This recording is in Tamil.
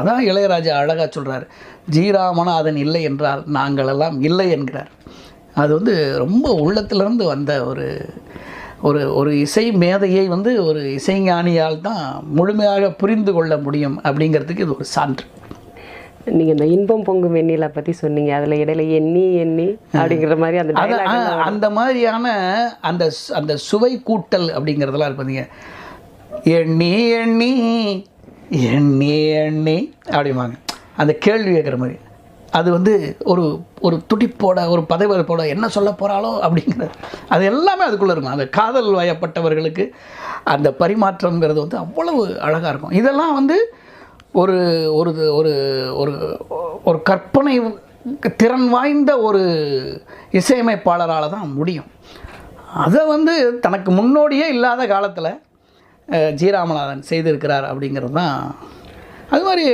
அதான் இளையராஜா அழகாக சொல்கிறார் ஜீராமநாதன் இல்லை என்றால் நாங்கள் எல்லாம் இல்லை என்கிறார். அது வந்து ரொம்ப உள்ளத்திலிருந்து வந்த ஒரு ஒரு ஒரு இசை மேதையை வந்து ஒரு இசைஞானியால் தான் முழுமையாக புரிந்து கொள்ள முடியும் அப்படிங்கிறதுக்கு இது ஒரு சான்று. நீங்க இந்த இன்பம் பொங்கும் வெண்ணிலா பத்தி சொன்னீங்க அதுல இடையில எண்ணி எண்ணி அப்படிங்கிற மாதிரி அந்த அந்த மாதிரியான அந்த அந்த சுவை கூட்டல் அப்படிங்கிறதெல்லாம் இருக்கு பார்த்தீங்க எண்ணி எண்ணி எண்ணி எண்ணி அப்படிம்பாங்க. அந்த கேள்வி கேட்குற மாதிரி. அது வந்து ஒரு ஒரு துடிப்போட ஒரு பதைவரப்போட என்ன சொல்ல போகிறாளோ அப்படிங்கிறது. அது எல்லாமே அதுக்குள்ளே இருக்கும். அந்த காதல் வயப்பட்டவர்களுக்கு அந்த பரிமாற்றம்ங்கிறது வந்து அவ்வளவு அழகாக இருக்கும். இதெல்லாம் வந்து ஒரு ஒரு ஒரு ஒரு ஒரு கற்பனை திறன் வாய்ந்த ஒரு இசையமைப்பாளரால் தான் முடியும். அதை வந்து தனக்கு முன்னோடியே இல்லாத காலத்தில் ஜீராமநாதன் செய்திருக்கிறார் அப்படிங்கிறது தான். அது மாதிரி